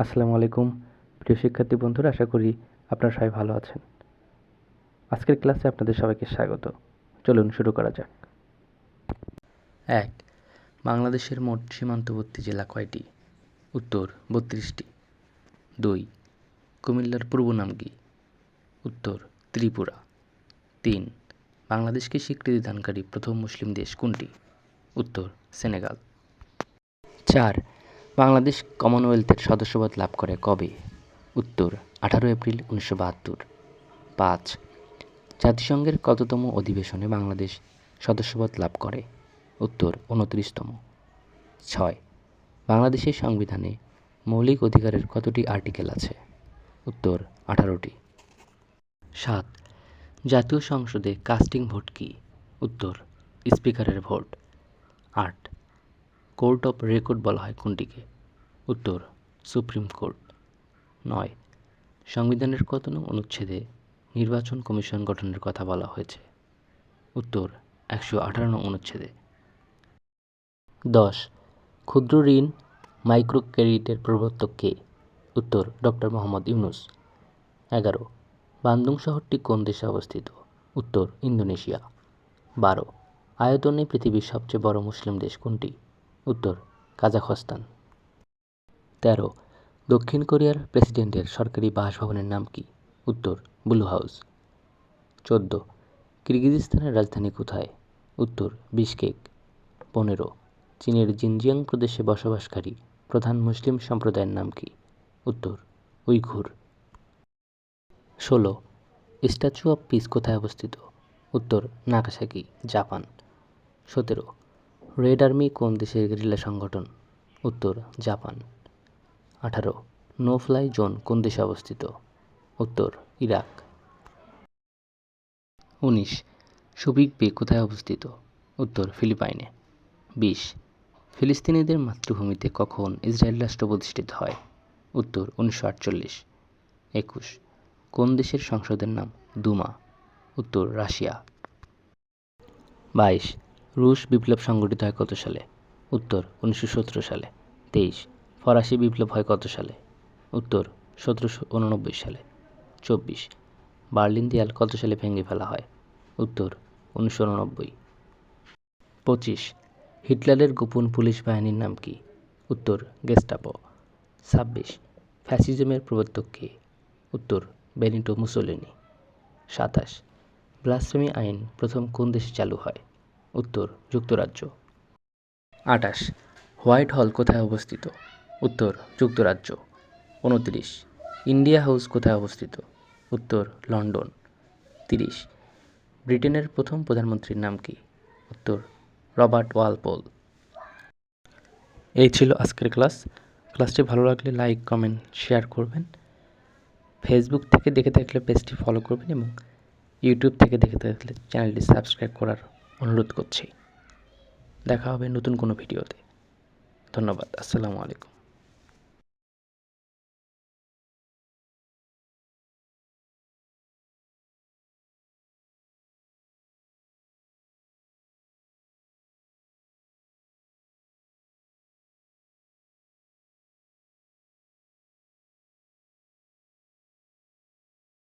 আসসালামু আলাইকুম। প্রিয় শিক্ষার্থী বন্ধুরা, আশা করি আপনারা সবাই ভালো আছেন। আজকের ক্লাসে আপনাদের সবাইকে স্বাগত। চলুন শুরু করা যাক। এক, বাংলাদেশের মোট সীমান্তবর্তী জেলা কয়টি? উত্তর, বত্রিশটি। দুই, কুমিল্লার পূর্ব নাম কি? উত্তর, ত্রিপুরা। তিন, বাংলাদেশকে স্বীকৃতি দানকারী প্রথম মুসলিম দেশ কোনটি? উত্তর, সেনেগাল। চার বাংলাদেশ কমনওয়েলথের সদস্যপদ লাভ করে কবে? উত্তর, আঠারো এপ্রিল উনিশশো বাহাত্তর। পাঁচ, জাতিসংঘের কততম অধিবেশনে বাংলাদেশ সদস্যপদ লাভ করে? উত্তর, উনত্রিশতম। ছয়, বাংলাদেশের সংবিধানে মৌলিক অধিকারের কতটি আর্টিকেল আছে? উত্তর, আঠারোটি। সাত, জাতীয় সংসদে কাস্টিং ভোট কি? উত্তর, স্পিকারের ভোট। আট কোর্ট অফ রেকর্ড বলা হয় কোনটিকে? উত্তর, সুপ্রিম কোর্ট। নয়, সংবিধানের কত নং অনুচ্ছেদে নির্বাচন কমিশন গঠনের কথা বলা হয়েছে? উত্তর, একশো আঠারো নং অনুচ্ছেদে। দশ, ক্ষুদ্র ঋণ মাইক্রো ক্রেডিটের প্রবর্তক কে? উত্তর, ডক্টর মোহাম্মদ ইউনুস। এগারো, বান্দুং শহরটি কোন দেশে অবস্থিত? উত্তর, ইন্দোনেশিয়া। বারো, আয়তনে পৃথিবীর সবচেয়ে বড় মুসলিম দেশ কোনটি? উত্তর, কাজাখস্তান। তেরো, দক্ষিণ কোরিয়ার প্রেসিডেন্টের সরকারি বাসভবনের নাম কি? উত্তর, ব্লু হাউস। চোদ্দ, কিরগিজস্তানের রাজধানী কোথায়? উত্তর, বিশকেক। পনেরো, চীনের জিনজিয়াং প্রদেশে বসবাসকারী প্রধান মুসলিম সম্প্রদায়ের নাম কি? উত্তর, উইঘুর। ষোলো, স্ট্যাচু অফ পিস কোথায় অবস্থিত? উত্তর, নাগাসাকি, জাপান। সতেরো রেড আর্মি কোন দেশের গেরিলা সংগঠন? উত্তর, জাপান। আঠারো নো ফ্লাই জোন কোন দেশে অবস্থিত? উত্তর, ইরাক। উনিশ সুবিক বে কোথায় অবস্থিত? উত্তর, ফিলিপাইনে। বিশ, ফিলিস্তিনিদের মাতৃভূমিতে কখন ইসরায়েল রাষ্ট্র প্রতিষ্ঠিত হয়? উত্তর, উনিশশো আটচল্লিশ। একুশ, কোন দেশের সংসদের নাম দুমা? উত্তর, রাশিয়া। বাইশ রুশ বিপ্লব সংগঠিত হয় কত সালে? উত্তর, উনিশশো সতেরো সালে। তেইশ, ফরাসি বিপ্লব হয় কত সালে? উত্তর, সতেরোশো উননব্বই সালে। চব্বিশ, বার্লিন দেয়াল কত সালে ভেঙে ফেলা হয়? উত্তর, উনিশশো উননব্বই। পঁচিশ, হিটলারের গোপন পুলিশ বাহিনীর নাম কি? উত্তর, গেস্টাপো। ছাব্বিশ, ফ্যাসিজমের প্রবর্তক কে? উত্তর, বেনিটো মুসোলিনি। সাতাশ, ব্লাসফেমি আইন প্রথম কোন দেশে চালু হয়? উত্তর, যুক্তরাজ্য। আটাশ হোয়াইট হল কোথায় অবস্থিত? উত্তর, যুক্তরাজ্য। উনত্রিশ, ইন্ডিয়া হাউস কোথায় অবস্থিত? উত্তর, লন্ডন। তিরিশ, ব্রিটেনের প্রথম প্রধানমন্ত্রীর নাম কি? উত্তর, রবার্ট ওয়ালপোল। এই ছিল আজকের ক্লাস। ক্লাসটি ভালো লাগলে লাইক, কমেন্ট, শেয়ার করবেন। ফেসবুক থেকে দেখে থাকলে পেজটি ফলো করবেন এবং ইউটিউব থেকে দেখে থাকলে চ্যানেলটি সাবস্ক্রাইব করার অনুরোধ করছি। দেখা হবে নতুন কোনো ভিডিওতে। ধন্যবাদ। আসসালামু আলাইকুম।